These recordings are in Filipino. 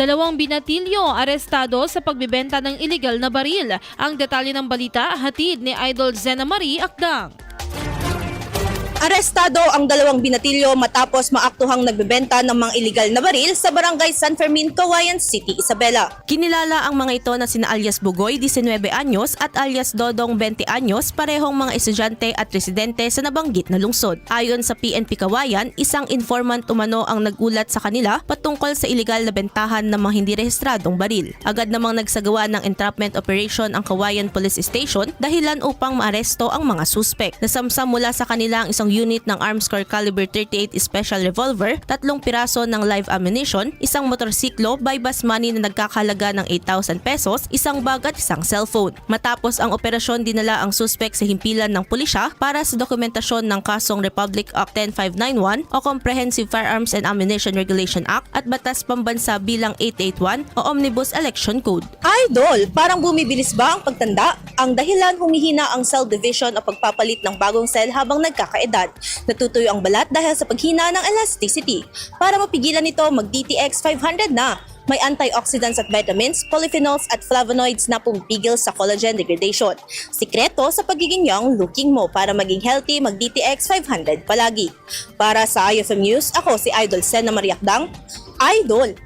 Dalawang binatilyo arestado sa pagbibenta ng illegal na baril. Ang detalye ng balita hatid ni Idol Zena Marie Akdang. Arestado ang dalawang binatilyo matapos maaktuhang nagbebenta ng mga illegal na baril sa barangay San Fermin, Kawayan City, Isabela. Kinilala ang mga ito na sina alias Bugoy, 19 anyos at alias Dodong, 20 anyos, parehong mga estudyante at residente sa nabanggit na lungsod. Ayon sa PNP Kawayan, isang informant umano ang nagulat sa kanila patungkol sa illegal na bentahan ng mga hindi rehistradong baril. Agad namang nagsagawa ng entrapment operation ang Kawayan Police Station dahilan upang maaresto ang mga suspek. Nasamsam mula sa kanila ang isang unit ng Arms Corps Caliber 38 Special Revolver, tatlong piraso ng live ammunition, isang motorsiklo, bypass money na nagkakalaga ng 8,000 pesos, isang bag at isang cellphone. Matapos ang operasyon, dinala ang suspek sa himpilan ng pulisya para sa dokumentasyon ng kasong Republic Act 10591 o Comprehensive Firearms and Ammunition Regulation Act at Batas Pambansa bilang 881 o Omnibus Election Code. Idol, parang bumibilis ba ang pagtanda? Ang dahilan humihina ang cell division o pagpapalit ng bagong cell habang nagkakaedad. Natutuyo ang balat dahil sa paghina ng elasticity. Para mapigilan ito, mag-DTX 500 na. May antioxidants at vitamins, polyphenols at flavonoids na pumipigil sa collagen degradation. Sikreto sa pagiging young looking mo para maging healthy, mag-DTX 500 palagi. Para sa IFM News, ako si Idol Sena Mariakdang. Idol!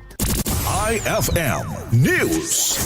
IFM News.